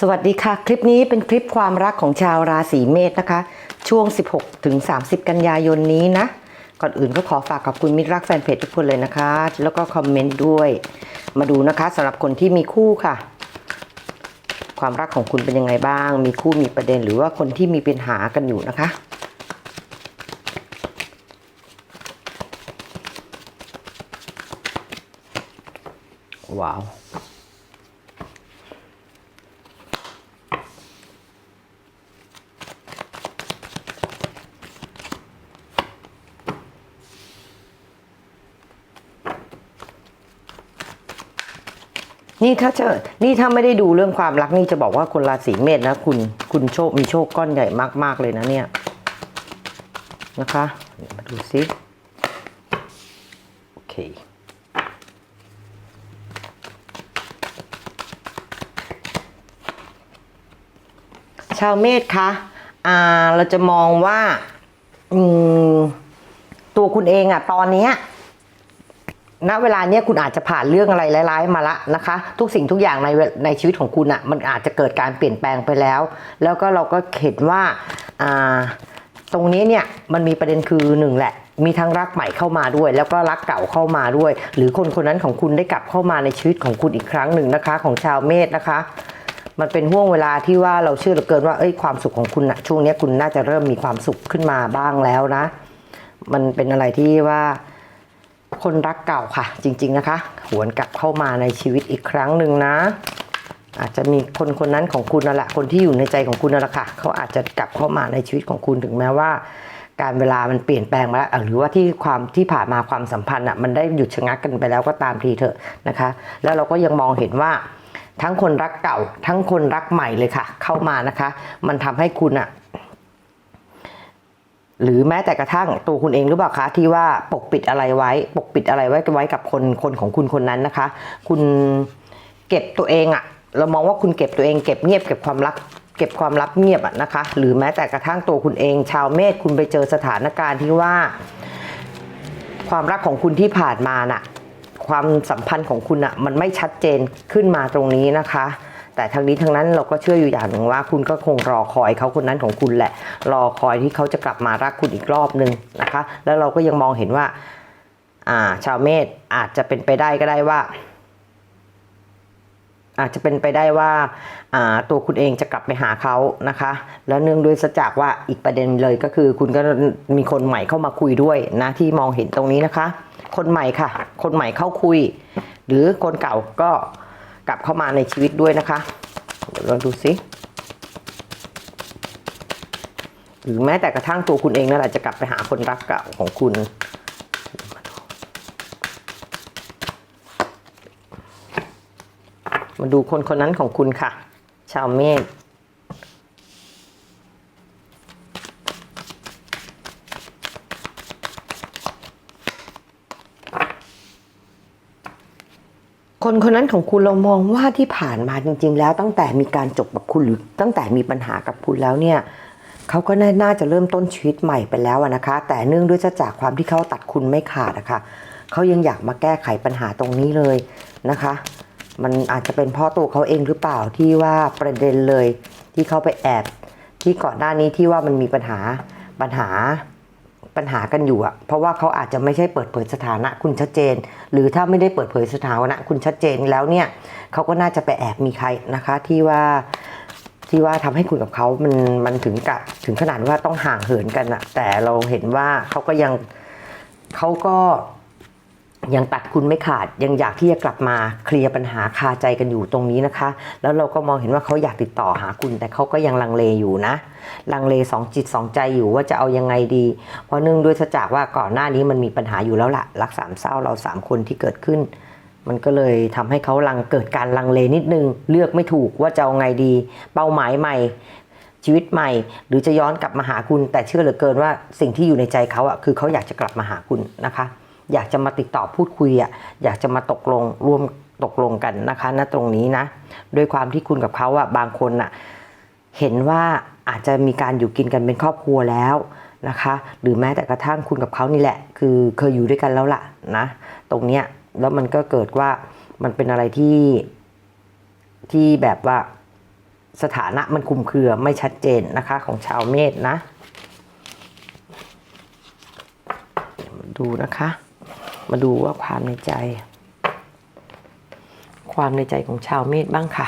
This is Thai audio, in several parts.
สวัสดีค่ะ คลิปนี้เป็นคลิปความรักของชาวราศีเมษนะคะ ช่วง 16 ถึง 30 กันยายนนี้นะ ก่อนอื่นก็ขอฝากขอบคุณมิตรรักแฟนเพจทุกคนเลยนะคะ แล้วก็คอมเมนต์ด้วย มาดูนะคะสำหรับคนที่มีคู่ค่ะ ความรักของคุณเป็นยังไงบ้าง มีคู่มีประเด็นหรือว่าคนที่มีปัญหากันอยู่นะคะ ว้าว นี่ถ้าเจอนี่ถ้าไม่ได้ดูเรื่องความรักนี่จะบอกว่าคนราศีเมษนะ คุณคุณโชคมีโชคก้อนใหญ่มาก ๆ เลยนะเนี่ย นะคะมาดูซิโอเคชาวเมษคะอ่าเราจะมองว่า อืม ตัวคุณเองอะตอนเนี้ย ณเวลาเนี้ยคุณอาจจะผ่านเรื่องอะไรร้ายๆมาละนะคะ ทุกสิ่งทุกอย่างในในชีวิตของคุณอะ่ะมันอาจจะเกิดการเปลี่ยนแปลงไปแล้ว แล้วก็เราก็เห็นว่าอ่าตรงนี้เนี่ยมันมีประเด็นคือหนึ่งแหละ มีทั้งรักใหม่เข้ามาด้วย แล้วก็รักเก่าเข้ามาด้วย หรือคนคนนั้นของคุณได้กลับเข้ามาในชีวิตของคุณอีกครั้งหนึ่งนะคะ ของชาวเมษนะคะ มันเป็นห่วงเวลาที่ว่าเราเชื่อเหลือเกินว่าเอ้ยความสุขของคุณนะช่วงนี้คุณน่าจะเริ่มมีความสุขขึ้นมาบ้างแล้วนะ มันเป็นอะไรที่ว่า คนรักเก่าค่ะ จริง ๆ นะคะ หวนกลับเข้ามาในชีวิตอีกครั้งหนึ่งนะ อาจจะมีคนคนนั้นของคุณนั่นแหละคนที่อยู่ในใจของคุณนั่นแหละค่ะเขาอาจจะกลับเข้ามาในชีวิตของคุณถึงแม้ว่า การเวลามันเปลี่ยนแปลงมาแล้วหรือว่าที่ความที่ผ่านมาความสัมพันธ์อะมันได้หยุดชะงักกันไปแล้วก็ตามทีเถอะนะคะ แล้วเราก็ยังมองเห็นว่าทั้งคนรักเก่า ทั้งคนรักใหม่เลยค่ะ เข้ามานะคะ มันทำให้คุณอะ หรือแม้แต่กระทั่งตัวคุณเองหรือเปล่าคะที่ว่าปกปิดอะไรไว้ ปกปิดอะไรไว้ไว้กับคนคนของคุณคนนั้นนะคะ คุณเก็บตัวเองอะเรามองว่าคุณเก็บตัวเองเก็บเงียบเก็บความลับเก็บความลับเงียบอะนะคะ หรือแม้แต่กระทั่งตัวคุณเองชาวเมษคุณไปเจอสถานการณ์ที่ว่า ความรักของคุณที่ผ่านมาน่ะ ความสัมพันธ์ของคุณอะมันไม่ชัดเจนขึ้นมาตรงนี้นะคะ แต่ทางนี้ทางนั้นเราก็เชื่ออยู่อย่างหนึ่งว่าคุณก็คงรอคอยเขาคนนั้นของคุณแหละ รอคอยที่เขาจะกลับมารักคุณอีกรอบหนึ่งนะคะ แล้วเราก็ยังมองเห็นว่าอ่าชาวเมษอาจจะเป็นไปได้ก็ได้ว่า อาจจะเป็นไปได้ว่าอ่าตัวคุณเองจะกลับไปหาเขานะคะ แล้วเนื่องด้วยสจจากว่าอีกประเด็นเลยก็คือ คุณก็มีคนใหม่เข้ามาคุยด้วยนะที่มองเห็นตรงนี้นะคะ คนใหม่ค่ะ คนใหม่เข้าคุย หรือคนเก่าก็ กลับเข้ามาในชีวิตด้วยนะคะเดี๋ยวเราดูสิหรือแม้แต่กระทั่งตัวคุณเองนั่นแหละจะกลับไปหาคนรักเก่าของคุณมาดูคนคนนั้นของคุณค่ะ ชาวเมษ คนคนนั้นของคุณเรามองว่าที่ผ่านมาจริง ๆ แล้วตั้งแต่มีการจบกับคุณหรือตั้งแต่มีปัญหากับคุณแล้วเนี่ยเขาก็น่าน่าจะเริ่มต้นชีวิตใหม่ไปแล้วนะคะ แต่เนื่องด้วยจากความที่เขาตัดคุณไม่ขาดนะคะเขายังอยากมาแก้ไขปัญหาตรงนี้เลยนะคะ มันอาจจะเป็นเพ่อตัวเขาเองหรือเปล่าที่ว่าประเด็นเลยที่เขาไปแอบที่ก่อนหน้านี้ที่ว่ามันมีปัญหาปัญหา ปัญหากันอยู่อะเพราะว่าเขาอาจจะไม่ใช่เปิดเผยสถานะคุณชัดเจน หรือถ้าไม่ได้เปิดเผยสถานะคุณชัดเจนแล้วเนี่ยเขาก็น่าจะไปแอบมีใครนะคะที่ว่าที่ว่าทำให้คุณกับเขามันมันถึงกับถึงขนาดว่าต้องห่างเหินกันอะแต่เราเห็นว่าเขาก็ยังเขาก็ ยังตัดคุณไม่ขาดยังอยากที่จะกลับมาเคลียร์ปัญหาคาใจกันอยู่ตรงนี้นะคะ แล้วเราก็มองเห็นว่าเขาอยากติดต่อหาคุณ แต่เขาก็ยังลังเลอยู่นะ ลังเลสองจิตสองใจอยู่ว่าจะเอายังไงดี เพราะเนื่องด้วยจากว่าก่อนหน้านี้มันมีปัญหาอยู่แล้วละรักสามเศร้าเราสามคนที่เกิดขึ้น มันก็เลยทำให้เขาลังเกิดการลังเลนิดนึง เลือกไม่ถูกว่าจะเอาไงดี เป้าหมายใหม่ชีวิตใหม่ หรือจะย้อนกลับมาหาคุณ แต่เชื่อเหลือเกินว่าสิ่งที่อยู่ในใจเขาอะคือเขาอยากจะกลับมาหาคุณนะคะ อยากจะมาติดต่อพูดคุยอะอยากจะมาตกลงร่วมตกลงกันนะคะณตรงนี้นะด้วยความที่คุณกับเขาอะบางคนอะเห็นว่าอาจจะมีการอยู่กินกันเป็นครอบครัวแล้วนะคะ หรือแม้แต่กระทั่งคุณกับเขานี่แหละ คือเคยอยู่ด้วยกันแล้วล่ะนะ ตรงเนี้ยแล้วมันก็เกิดว่ามันเป็นอะไรที่ที่แบบว่าสถานะมันคุมเครือไม่ชัดเจนนะคะของชาวเมษนะ ดูนะคะ มาดูว่าความในใจ ความในใจของชาวเมษบ้างค่ะ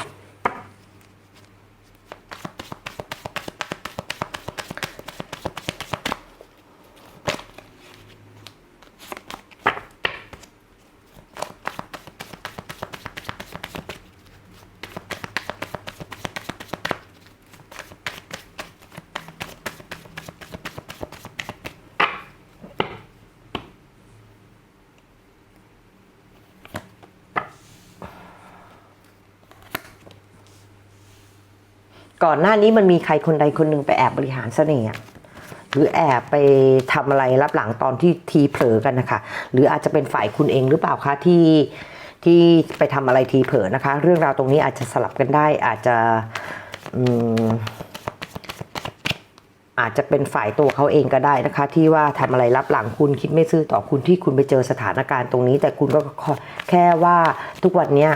ก่อนหน้านี้มันมีใครคนใดคนหนึ่งไปแอบบริหารเสน่ห์อะหรือแอบไปทำอะไรรับหลังตอนที่ทีเผลอกันนะคะ หรืออาจจะเป็นฝ่ายคุณเองหรือเปล่าคะที่ที่ไปทำอะไรทีเผลอนะคะ เรื่องราวตรงนี้อาจจะสลับกันได้ อาจจะอาจจะเป็นฝ่ายตัวเขาเองก็ได้นะคะ ที่ว่าทำอะไรรับหลังคุณคิดไม่ซื่อต่อคุณที่คุณไปเจอสถานการณ์ตรงนี้ แต่คุณก็แค่ว่าทุกวันเนี้ย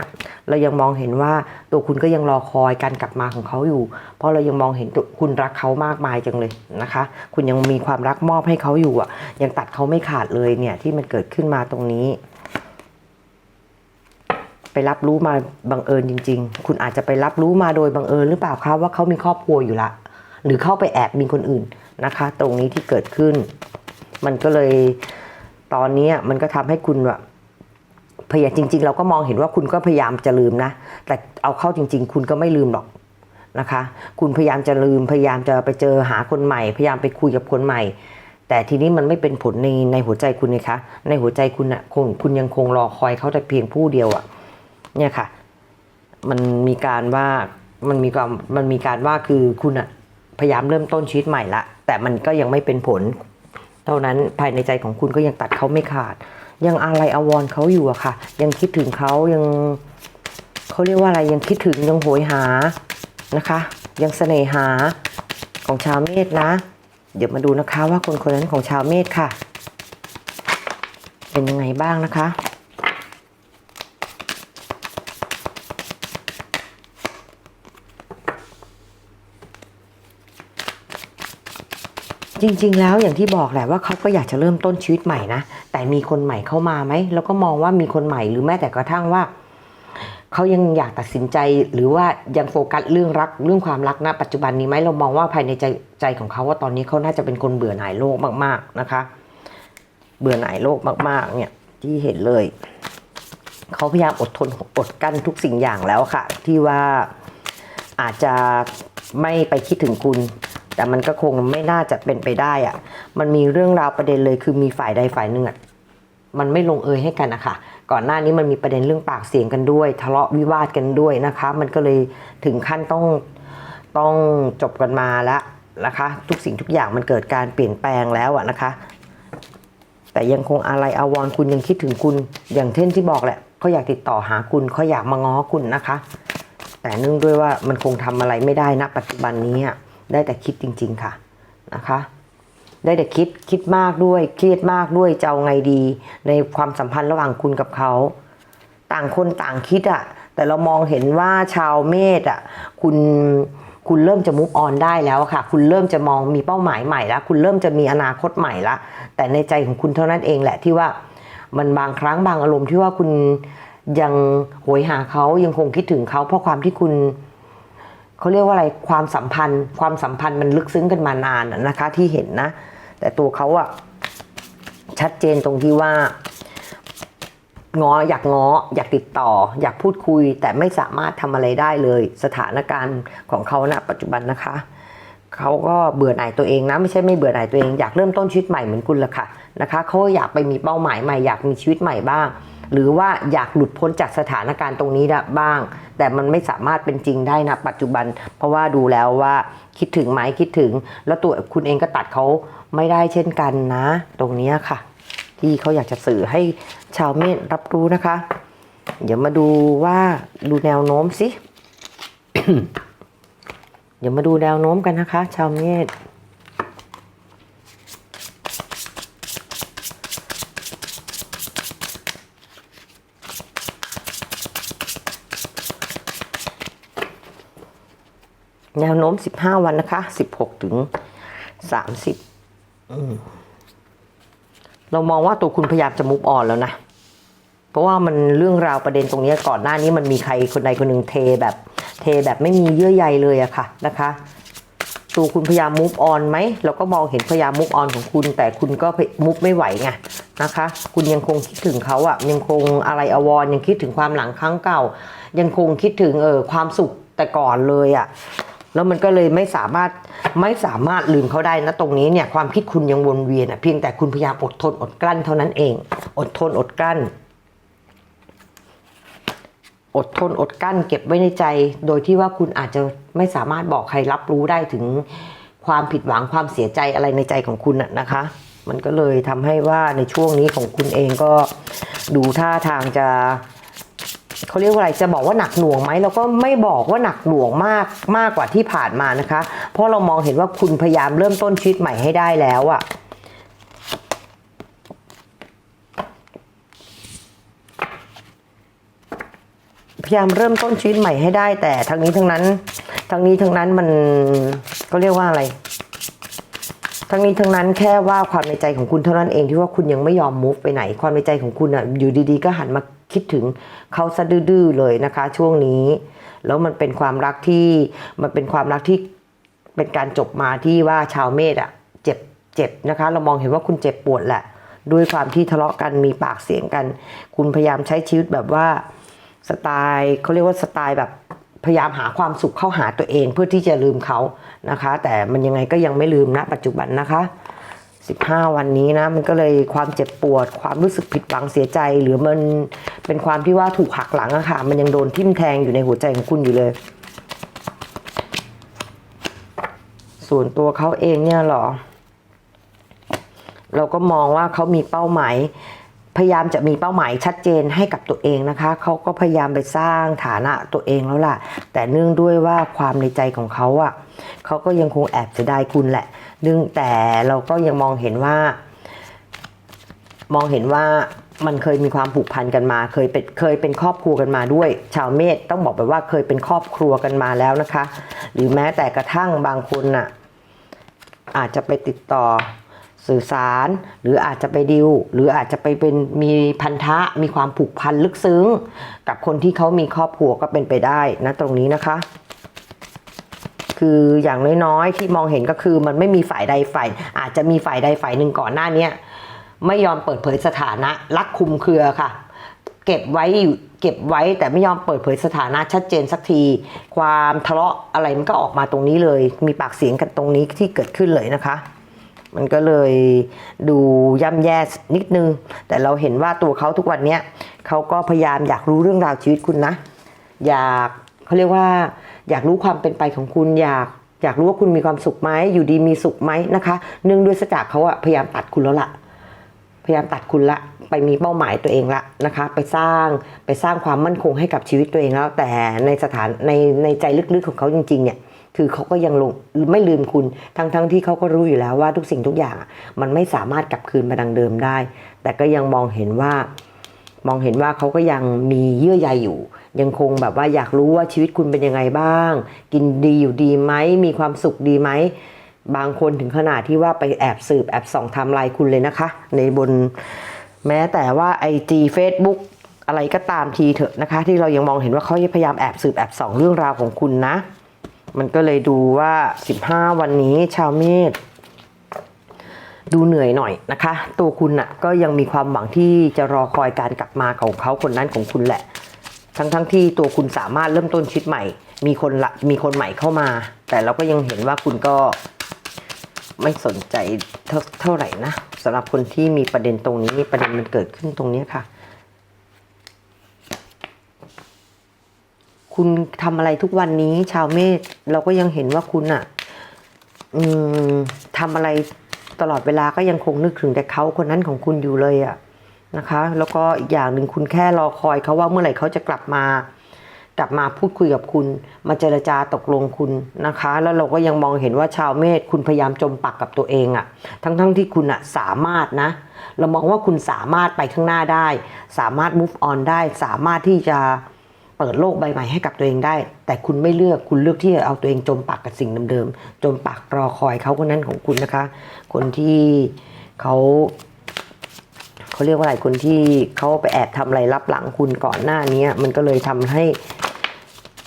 เรายังมองเห็นว่าตัวคุณก็ยังรอคอยการกลับมาของเขาอยู่ เพราะเรายังมองเห็นตัวคุณรักเขามากมายจังเลยนะคะ คุณยังมีความรักมอบให้เขาอยู่อะ ยังตัดเขาไม่ขาดเลยเนี่ยที่มันเกิดขึ้นมาตรงนี้ ไปรับรู้มาบังเอิญจริง ๆ คุณอาจจะไปรับรู้มาโดยบังเอิญหรือเปล่าคะว่าเขามีครอบครัวอยู่ละ หรือเข้าไปแอบมีคนอื่นนะคะ ตรงนี้ที่เกิดขึ้น มันก็เลยตอนนี้มันก็ทำให้คุณแบบ พยายามจริง ๆ เราก็มองเห็นว่าคุณก็พยายามจะลืมนะ แต่เอาเข้าจริง ๆ คุณก็ไม่ลืมหรอกนะคะ คุณพยายามจะลืมพยายามจะไปเจอหาคนใหม่ พยายามไปคุยกับคนใหม่ แต่ทีนี้มันไม่เป็นผลในในหัวใจคุณนะคะ ในหัวใจคุณอะคงคุณยังคงรอคอยเขาแต่เพียงผู้เดียวอะเนี่ยค่ะ มันมีการว่ามันมีความมันมีการว่าคือคุณอะพยายามเริ่มต้นชีวิตใหม่ละแต่มันก็ยังไม่เป็นผล เท่านั้นภายในใจของคุณก็ยังตัดเขาไม่ขาด ยังอะไรอววรเขาอยู่อะค่ะ ยังคิดถึงเขายังเขาเรียกว่าอะไรยังคิดถึงยังโหยหานะคะ ยังเสน่หาของชาวเมษนะ เดี๋ยวมาดูนะคะว่าคนคนนั้นของชาวเมษค่ะ เป็นยังไงบ้างนะคะ จริง ๆ แล้วอย่างที่บอกแหละว่าเขาก็อยากจะเริ่มต้นชีวิตใหม่นะ แต่มีคนใหม่เข้ามาไหม แล้วก็มองว่ามีคนใหม่หรือแม้แต่กระทั่งว่าเขายังอยากตัดสินใจหรือว่ายังโฟกัสเรื่องรักเรื่องความรักณปัจจุบันนี้ไหมเรามองว่าภายในใจใจของเขาว่าตอนนี้เขาน่าจะเป็นคนเบื่อหน่ายโลกมาก ๆนะคะ เบื่อหน่ายโลกมากๆ เนี่ยที่เห็นเลยเขาพยายามอดทนอดกั้นทุกสิ่งอย่างแล้วค่ะ ที่ว่าอาจจะไม่ไปคิดถึงคุณ แต่มันก็คงไม่น่าจะเป็นไปได้อะมันมีเรื่องราวประเด็นเลยคือมีฝ่ายใดฝ่ายหนึ่งอะมันไม่ลงเอยให้กันนะคะก่อนหน้านี้มันมีประเด็นเรื่องปากเสียงกันด้วย ทะเลาะวิวาทกันด้วยนะคะ มันก็เลยถึงขั้นต้องต้องจบกันมาแล้วนะคะ ทุกสิ่งทุกอย่างมันเกิดการเปลี่ยนแปลงแล้วอะนะคะ แต่ยังคงอะไรอาวรคุณยังคิดถึงคุณอย่างเช่นที่บอกแหละเขาอยากติดต่อหาคุณเขาอยากมาง้อคุณนะคะ แต่เนื่องด้วยว่ามันคงทำอะไรไม่ได้นะปัจจุบันนี้อะ ได้แต่คิดจริง ๆ ค่ะนะคะ ได้แต่คิดคิดมากด้วย เครียดมากด้วยจะเอาไงดี ในความสัมพันธ์ระหว่างคุณกับเขา ต่างคนต่างคิดอะแต่เรามองเห็นว่าชาวเมษอะคุณคุณเริ่มจะมุกออนได้แล้วค่ะ คุณเริ่มจะมองมีเป้าหมายใหม่แล้ว คุณเริ่มจะมีอนาคตใหม่ละ แต่ในใจของคุณเท่านั้นเองแหละที่ว่ามันบางครั้งบางอารมณ์ที่ว่าคุณยังโหยหาเขายังคงคิดถึงเขาเพราะความที่คุณ เขาเรียกว่าอะไรความสัมพันธ์ ความสัมพันธ์มันลึกซึ้งกันมานานนะคะที่เห็นนะ แต่ตัวเขาอะชัดเจนตรงที่ว่าง้ออยากง้ออยากติดต่อ อยากพูดคุย แต่ไม่สามารถทำอะไรได้เลย สถานการณ์ของเขาณปัจจุบันนะคะเขาก็เบื่อหน่ายตัวเองนะไม่ใช่ไม่เบื่อหน่ายตัวเองอยากเริ่มต้นชีวิตใหม่เหมือนคุณละค่ะนะคะเขาอยากไปมีเป้าหมายใหม่อยากมีชีวิตใหม่บ้าง หรือว่าอยากหลุดพ้นจากสถานการณ์ตรงนี้ได้บ้าง แต่มันไม่สามารถเป็นจริงได้นะปัจจุบัน เพราะว่าดูแล้วว่าคิดถึงไหมคิดถึง แล้วตัวคุณเองก็ตัดเขาไม่ได้เช่นกันนะ ตรงนี้ค่ะ ที่เขาอยากจะสื่อให้ชาวเมษรับรู้นะคะ เดี๋ยวมาดูว่าดูแนวโน้มสิเดี๋ยวมาดูแนวโน้มกันนะคะ ชาวเมษ แนวโน้ม 15 วันนะคะ 16 ถึง 30อืมเรามองว่าตัวคุณพยายามจะมุฟออนแล้วนะ เพราะว่ามันเรื่องราวประเด็นตรงเนี้ยก่อนหน้านี้มันมีใครคนใดคนหนึ่งเทแบบเทแบบไม่มีเยื่อใยเลยอะค่ะนะคะตัวคุณพยายามมุฟออนไหมเราก็มองเห็นพยายามมุฟออนของคุณ แต่คุณก็มุฟไม่ไหวไงนะคะ คุณยังคงคิดถึงเขาอะยังคงอะไรอววรยังคิดถึงความหลังครั้งเก่า ยังคงคิดถึงเออความสุขแต่ก่อนเลยอะ แล้วมันก็เลยไม่สามารถไม่สามารถลืมเขาได้นะตรงนี้เนี่ยความคิดคุณยังวนเวียนอะเพียงแต่คุณพยายามอดทนอดกลั้นเท่านั้นเอง อดทนอดกลั้น อดทนอดกลั้น เก็บไว้ในใจ โดยที่ว่าคุณอาจจะไม่สามารถบอกใครรับรู้ได้ถึงความผิดหวังความเสียใจอะไรในใจของคุณน่ะนะคะ มันก็เลยทำให้ว่าในช่วงนี้ของคุณเองก็ดูท่าทางจะ เขาเรียกว่าอะไรจะบอกว่าหนักหน่วงไหมเราก็ไม่บอกว่าหนักหน่วงมากมากกว่าที่ผ่านมานะคะ เพราะเรามองเห็นว่าคุณพยายามเริ่มต้นชีวิตใหม่ให้ได้แล้วอะพยายามเริ่มต้นชีวิตใหม่ให้ได้ แต่ทั้งนี้ทั้งนั้นทั้งนี้ทั้งนั้นมันก็เรียกว่าอะไร ทั้งนี้ทั้งนั้นแค่ว่าความในใจของคุณเท่านั้นเองที่ว่าคุณยังไม่ยอม move ไปไหน ความในใจของคุณอะอยู่ดีๆ ก็หันมา คิดถึงเขาซะดื้อๆเลยนะคะช่วงนี้ แล้วมันเป็นความรักที่มันเป็นความรักที่เป็นการจบมาที่ว่าชาวเมษอะเจ็บเจ็บนะคะ เรามองเห็นว่าคุณเจ็บปวดแหละ ด้วยความที่ทะเลาะกันมีปากเสียงกัน คุณพยายามใช้ชีวิตแบบว่าสไตล์เขาเรียกว่าสไตล์แบบพยายามหาความสุขเข้าหาตัวเองเพื่อที่จะลืมเขานะคะ แต่มันยังไงก็ยังไม่ลืมนะปัจจุบันนะคะ 15 วันนี้นะ มันก็เลยความเจ็บปวด ความรู้สึกผิดหวังเสียใจ หรือมันเป็นความที่ว่าถูกหักหลังอะค่ะ มันยังโดนทิ่มแทงอยู่ในหัวใจของคุณอยู่เลย ส่วนตัวเขาเองเนี่ยหรอ เราก็มองว่าเขามีเป้าหมายพยายามจะมีเป้าหมายชัดเจนให้กับตัวเองนะคะ เขาก็พยายามไปสร้างฐานะตัวเองแล้วล่ะ แต่เนื่องด้วยว่าความในใจของเขาอะ่ะ เขาก็ยังคงแอบจะได้คุณแหละ เนื่องแต่เราก็ยังมองเห็นว่า มองเห็นว่ามันเคยมีความผูกพันกันมา เคยเป็นเคยเป็นครอบครัวกันมาด้วย ชาวเมษต้องบอกไปว่าเคยเป็นครอบครัวกันมาแล้วนะคะ หรือแม้แต่กระทั่งบางคนน่ะอาจจะไปติดต่อสื่อสาร หรืออาจจะไปดิวหรืออาจจะไปเป็นมีพันธะมีความผูกพันลึกซึ้ง กับคนที่เขามีครอบครัวก็เป็นไปได้นะตรงนี้นะคะ คืออย่างน้อยๆ ที่มองเห็นก็คือมันไม่มีฝ่ายใดฝ่าย อาจจะมีฝ่ายใดฝ่ายหนึ่งก่อนหน้าเนี้ยไม่ยอมเปิดเผยสถานะรักคุมเครือค่ะ เก็บไว้อยู่เก็บไว้แต่ไม่ยอมเปิดเผยสถานะชัดเจนสักที ความทะเลาะอะไรมันก็ออกมาตรงนี้เลย มีปากเสียงกันตรงนี้ที่เกิดขึ้นเลยนะคะ มันก็เลยดูย่ำแย่นิดนึง แต่เราเห็นว่าตัวเขาทุกวันนี้เขาก็พยายามอยากรู้เรื่องราวชีวิตคุณนะ อยากเขาเรียกว่า อยากรู้ความเป็นไปของคุณอยากอยากรู้ว่าคุณมีความสุขไหมอยู่ดีมีสุขไหมนะคะ เนื่องด้วยสจากเขาอะพยายามตัดคุณแล้วล่ะ พยายามตัดคุณละ ไปมีเป้าหมายตัวเองละนะคะ ไปสร้างไปสร้างความมั่นคงให้กับชีวิตตัวเองแล้ว แต่ในสถานในในใจลึกๆของเขาจริงๆเนี่ยคือเขาก็ยังลงไม่ลืมคุณทั้งๆทที่เขาก็รู้อยู่แล้วว่าทุกสิ่งทุกอย่างมันไม่สามารถกลับคืนมาดังเดิมได้ แต่ก็ยังมองเห็นว่ามองเห็นว่าเขาก็ยังมีเยื่อใยอยู่ ยังคงแบบว่าอยากรู้ว่าชีวิตคุณเป็นยังไงบ้าง กินดีอยู่ดีไหมมีความสุขดีไหมบางคนถึงขนาดที่ว่าไปแอบสืบแอบส่องไทำลายคุณเลยนะคะ ในบนแม้แต่ว่า IG Facebook อะไรก็ตามทีเถอะนะคะ ที่เรายังมองเห็นว่าเขาพยายามแอบสืบแอบส่องเรื่องราวของคุณนะ มันก็เลยดูว่า 15 วันนี้ชาวเมษดูเหนื่อยหน่อยนะคะ ตัวคุณน่ะก็ยังมีความหวังที่จะรอคอยการกลับมาของเขาคนนั้นของคุณแหละ ทั้งทั้งที่ตัวคุณสามารถเริ่มต้นชีวิตใหม่ มีคนละมีคนใหม่เข้ามา แต่เราก็ยังเห็นว่าคุณก็ไม่สนใจเท่าเท่าไหร่นะสำหรับคนที่มีประเด็นตรงนี้ประเด็นมันเกิดขึ้นตรงนี้ค่ะ คุณทำอะไรทุกวันนี้ชาวเมษเราก็ยังเห็นว่าคุณอะอืมทำอะไรตลอดเวลาก็ยังคงนึกถึงแต่เขาคนนั้นของคุณอยู่เลยอะ นะคะ แล้วก็อีกอย่างหนึ่งคุณแค่รอคอยเขาว่าเมื่อไหร่เขาจะกลับมา กลับมาพูดคุยกับคุณ มาเจรจาตกลงคุณนะคะ แล้วเราก็ยังมองเห็นว่าชาวเมษคุณพยายามจมปักกับตัวเองอะทั้งๆทที่คุณอะสามารถนะ เรามองว่าคุณสามารถไปข้างหน้าได้ สามารถ move on ได้ สามารถที่จะเปิดโลกใบใหม่ให้กับตัวเองได้ แต่คุณไม่เลือกคุณเลือกที่จะเอาตัวเองจมปักกับสิ่งเดิมๆจมปักรอคอยเขาคนนั้นของคุณนะคะ คนที่เขา เขาเรียกว่าอะไรคนที่เขาไปแอบทำอะไรรับหลังคุณก่อนหน้านี้มันก็เลยทำให้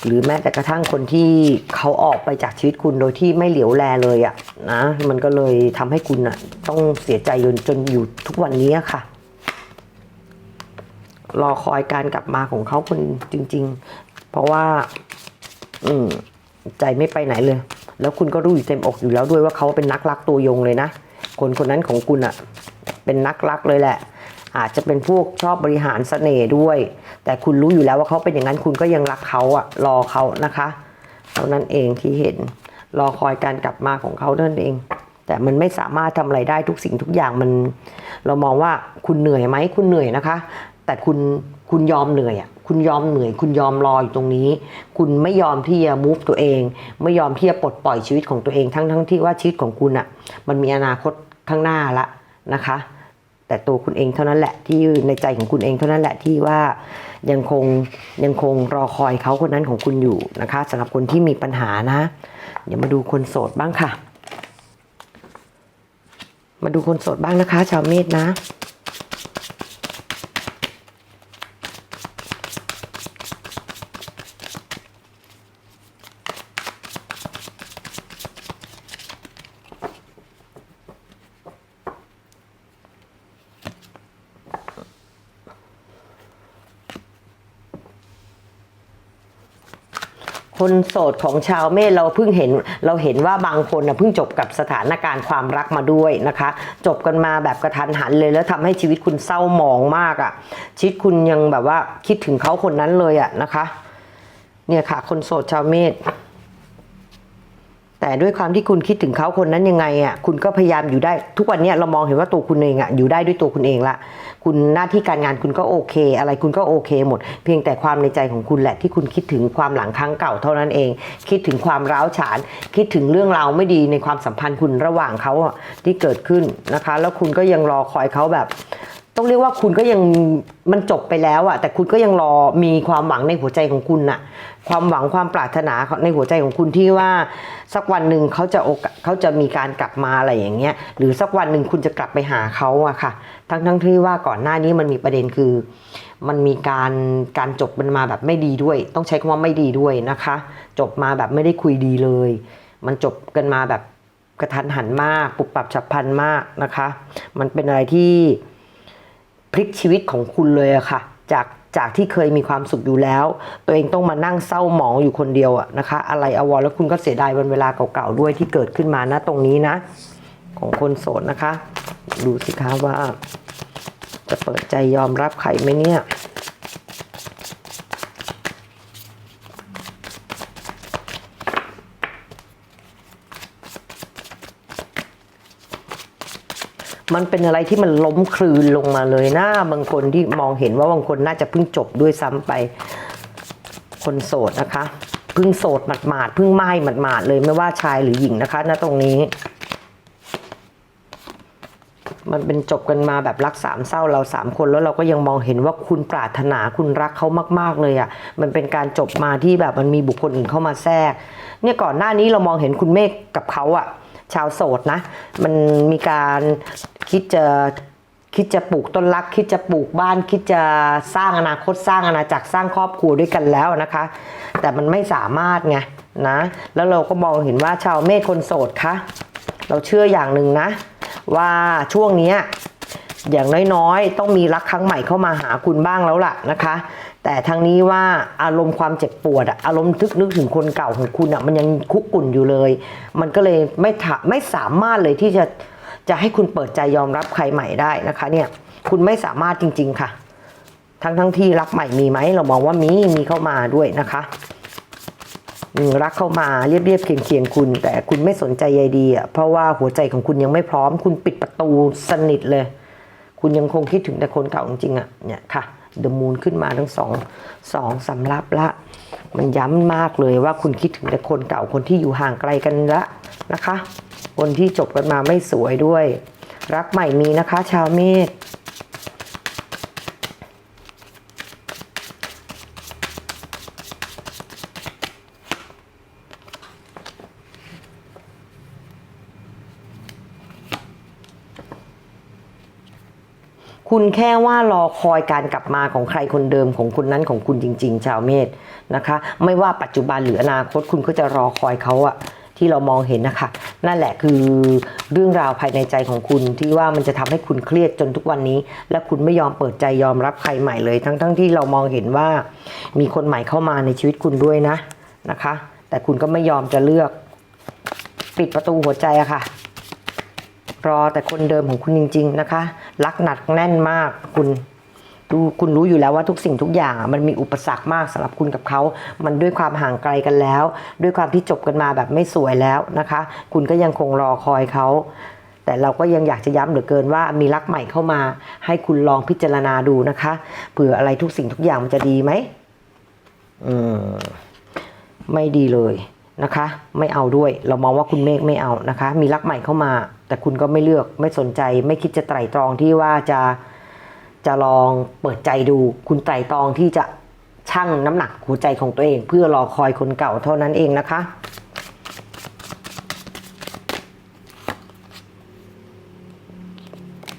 หรือแม้แต่กระทั่งคนที่เขาออกไปจากชีวิตคุณโดยที่ไม่เหลียวแลเลยอะนะมันก็เลยทำให้คุณอะต้องเสียใจจนจนอยู่ทุกวันนี้ค่ะรอคอยการกลับมาของเขาคนจริง ๆ เพราะว่า อืม ใจไม่ไปไหนเลย แล้วคุณก็รู้อยู่เต็มอกอยู่แล้วด้วยว่าเขาเป็นนักรักตัวยงเลยนะ คนคนนั้นของคุณอะเป็นนักรักเลยแหละ อาจจะเป็นพวกชอบบริหารเสน่ห์ด้วย แต่คุณรู้อยู่แล้วว่าเขาเป็นอย่างนั้นคุณก็ยังรักเขาอะรอเขานะคะเท่านั้นเองที่เห็นรอคอยการกลับมาของเขาเท่านั้นเอง แต่มันไม่สามารถทำอะไรได้ทุกสิ่งทุกอย่างมัน เรามองว่าคุณเหนื่อยไหมคุณเหนื่อยนะคะ แต่คุณคุณยอมเหนื่อยอะคุณยอมเหนื่อย คุณยอมรออยู่ตรงนี้ คุณไม่ยอมที่จะ move ตัวเอง ไม่ยอมที่จะปลดปล่อยชีวิตของตัวเองทั้งทั้งที่ว่าชีวิตของคุณอะ มันมีอนาคตข้างหน้าละนะคะ แต่ตัวคุณเองเท่านั้นแหละที่ในใจของคุณเองเท่านั้นแหละที่ว่ายังคงยังคงรอคอยเขาคนนั้นของคุณอยู่นะคะสำหรับคนที่มีปัญหานะ เดี๋ยวมาดูคนโสดบ้างค่ะ มาดูคนโสดบ้างนะคะ ชาวเมษนะ โสดของชาวเมษเราเพิ่งเห็นเราเห็นว่าบางคนนะเพิ่งจบกับสถานการณ์ความรักมาด้วยนะคะ จบกันมาแบบกระทันหันเลยแล้วทำให้ชีวิตคุณเศร้าหมองมากอะ่ะชีวิตคุณยังแบบว่าคิดถึงเขาคนนั้นเลยอะ่ะนะคะ เนี่ยค่ะ คนโสดชาวเมษ แต่ด้วยความที่คุณคิดถึงเขาคนนั้นยังไงอะคุณก็พยายามอยู่ได้ ทุกวันนี้เรามองเห็นว่าตัวคุณเองอะอยู่ได้ด้วยตัวคุณเองละคุณหน้าที่การงานคุณก็โอเค อะไรคุณก็โอเคหมด เพียงแต่ความในใจของคุณแหละที่คุณคิดถึงความหลังครั้งเก่าเท่านั้นเอง คิดถึงความร้าวฉาน คิดถึงเรื่องราวไม่ดีในความสัมพันธ์คุณระหว่างเขาที่เกิดขึ้นนะคะ แล้วคุณก็ยังรอคอยเขาแบบต้องเรียกว่าคุณก็ยังมันจบไปแล้วอะแต่คุณก็ยังรอมีความหวังในหัวใจของคุณน่ะ ความหวังความปรารถนาในหัวใจของคุณที่ว่าสักวันหนึ่งเขาจะโอกเขาจะมีการกลับมาอะไรอย่างเงี้ยหรือสักวันหนึ่งคุณจะกลับไปหาเขาอะค่ะ ทั้งทั้งที่ว่าก่อนหน้านี้มันมีประเด็นคือ มันมีการการจบมันมาแบบไม่ดีด้วย ต้องใช้คำว่าไม่ดีด้วยนะคะ จบมาแบบไม่ได้คุยดีเลย มันจบกันมาแบบกระทันหันมาก ปุบปับฉับพลันมากนะคะ มันเป็นอะไรที่พลิกชีวิตของคุณเลยอะค่ะ จาก จากที่เคยมีความสุขอยู่แล้ว ตัวเองต้องมานั่งเศร้าหมองอยู่คนเดียวอะนะคะ อะไรอววรแล้วคุณก็เสียดายวันเวลาเก่าๆด้วยที่เกิดขึ้นมานะตรงนี้นะ ของคนโสดนะคะ ดูสิคะว่า จะเปิดใจยอมรับใครไหมเนี่ย มันเป็นอะไรที่มันล้มคลืนลงมาเลยนะบางคนที่มองเห็นว่าบางคนน่าจะเพิ่งจบด้วยซ้ำไป คนโสดนะคะเพิ่งโสดหมาดๆเพิ่งไหม้หมาดๆเลยไม่ว่าชายหรือหญิงนะคะณตรงนี้ มันเป็นจบกันมาแบบรักสามเศร้าเราสามคนแล้วเราก็ยังมองเห็นว่าคุณปรารถนาคุณรักเขามาก ๆเลยอะ่ะ มันเป็นการจบมาที่แบบมันมีบุคคลอื่นเข้ามาแทรก เนี่ยก่อนหน้านี้เรามองเห็นคุณเมฆกับเขาอะ่ะ ชาวโสดนะ มันมีการคิดจะคิดจะปลูกต้นรัก คิดจะปลูกบ้าน คิดจะสร้างอนาคตสร้างอาณาจักรสร้างครอบครัวด้วยกันแล้วนะคะ แต่มันไม่สามารถไงนะ แล้วเราก็มองเห็นว่าชาวเมฆคนโสดคะเราเชื่ออย่างหนึ่งนะ ว่าช่วงนี้อย่างน้อยๆ ต้องมีรักครั้งใหม่เข้ามาหาคุณบ้างแล้วล่ะนะคะ แต่ทางนี้ว่าอารมณ์ความเจ็บปวดอารมณ์ทึกนึกถึงคนเก่าของคุณอะมันยังคุกกุ่นอยู่เลย มันก็เลยไม่ถาไม่สามารถเลยที่จะจะให้คุณเปิดใจยอมรับใครใหม่ได้นะคะเนี่ยคุณไม่สามารถจริง ๆค่ะ ทั้งทั้งที่รักใหม่มีไหมเรามองว่ามีมีเข้ามาด้วยนะคะรักเข้ามาเรียบเรียบเคียงเคียงๆคุณ แต่คุณไม่สนใจใยดีอะเพราะว่าหัวใจของคุณยังไม่พร้อม คุณปิดประตูสนิทเลย คุณยังคงคิดถึงแต่คนเก่าจริงๆอะเนี่ยค่ะ เดอะมูนขึ้นมาทั้งสองสองสำรับละ มันย้ำมากเลยว่าคุณคิดถึงแต่คนเก่าคนที่อยู่ห่างไกลกันละนะคะ คนที่จบกันมาไม่สวยด้วย รักใหม่มีนะคะ ชาวเมษ คุณแค่ว่ารอคอยการกลับมาของใครคนเดิมของคนนั้นของคุณจริง ๆ ชาวเมษนะคะ ไม่ว่าปัจจุบันหรืออนาคตคุณก็จะรอคอยเขาอะที่เรามองเห็นนะคะ นั่นแหละคือเรื่องราวภายในใจของคุณที่ว่ามันจะทำให้คุณเครียดจนทุกวันนี้ และคุณไม่ยอมเปิดใจยอมรับใครใหม่เลย ทั้งๆทที่เรามองเห็นว่า มีคนใหม่เข้ามาในชีวิตคุณด้วยนะนะคะ แต่คุณก็ไม่ยอมจะเลือก ปิดประตูหัวใจอะค่ะ รอแต่คนเดิมของคุณจริง ๆ นะคะ รักหนักแน่นมากคุณดูคุณรู้อยู่แล้วว่าทุกสิ่งทุกอย่างอะมันมีอุปสรรคมากสำหรับคุณกับเขา มันด้วยความห่างไกลกันแล้ว ด้วยความที่จบกันมาแบบไม่สวยแล้วนะคะ คุณก็ยังคงรอคอยเขา แต่เราก็ยังอยากจะย้ำเหลือเกินว่ามีรักใหม่เข้ามา ให้คุณลองพิจารณาดูนะคะเผื่ออะไรทุกสิ่งทุกอย่างมันจะดีไหมอืมไม่ดีเลยนะคะ ไม่เอาด้วย เรามองว่าคุณเมฆไม่เอานะคะ มีรักใหม่เข้ามา แต่คุณก็ไม่เลือกไม่สนใจ ไม่คิดจะไตร่ตรองที่ว่าจะจะลองเปิดใจดู คุณไตร่ตรองที่จะชั่งน้ำหนักหัวใจของตัวเอง เพื่อรอคอยคนเก่าเท่านั้นเองนะคะ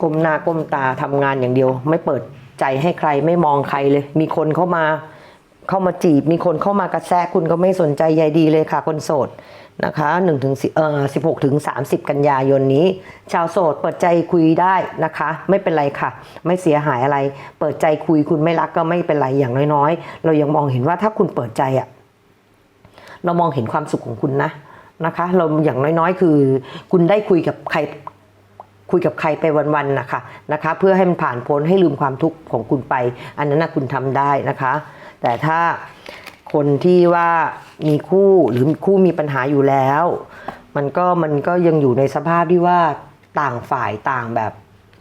ก้มหน้าก้มตาทำงานอย่างเดียว ไม่เปิดใจให้ใครไม่มองใครเลย มีคนเข้ามาเข้ามาจีบ มีคนเข้ามากระแทกคุณก็ไม่สนใจใยดีเลยค่ะ คนโสด นะคะ1ถึง10เอ่อ16ถึง30 กันยายนนี้ ชาวโสดเปิดใจคุยได้นะคะ ไม่เป็นไรค่ะ ไม่เสียหายอะไร เปิดใจคุยคุณไม่รักก็ไม่เป็นไรอย่างน้อยๆ เรายังมองเห็นว่าถ้าคุณเปิดใจอะเรามองเห็นความสุขของคุณนะนะคะ เราอย่างน้อยๆ คือ คุณได้คุยกับใครคุยกับใครไปวันๆนะคะนะคะ เพื่อให้มันผ่านพ้นให้ลืมความทุกข์ของคุณไป อันนั้นนะคุณทำได้นะคะ แต่ถ้า คนที่ว่ามีคู่หรือคู่มีปัญหาอยู่แล้ว มันก็มันก็ยังอยู่ในสภาพที่ว่าต่างฝ่ายต่างแบบ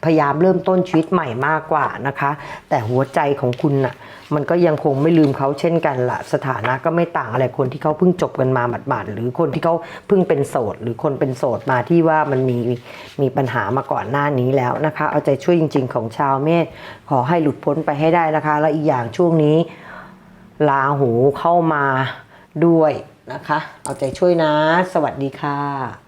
พยายามเริ่มต้นชีวิตใหม่มากกว่านะคะ แต่หัวใจของคุณน่ะ มันก็ยังคงไม่ลืมเขาเช่นกันละสถานะก็ไม่ต่างอะไรคนที่เขาเพิ่งจบกันมาหมาดๆหรือคนที่เขาเพิ่งเป็นโสด หรือคนเป็นโสดมาที่ว่ามันมีมีปัญหามาก่อนหน้านี้แล้วนะคะ เอาใจช่วยจริง ๆ ของชาวเมษขอให้หลุดพ้นไปให้ได้นะคะ แล้วอีกอย่างช่วงนี้ ลาหูเข้ามาด้วยนะคะ เอาใจช่วยนะ สวัสดีค่ะ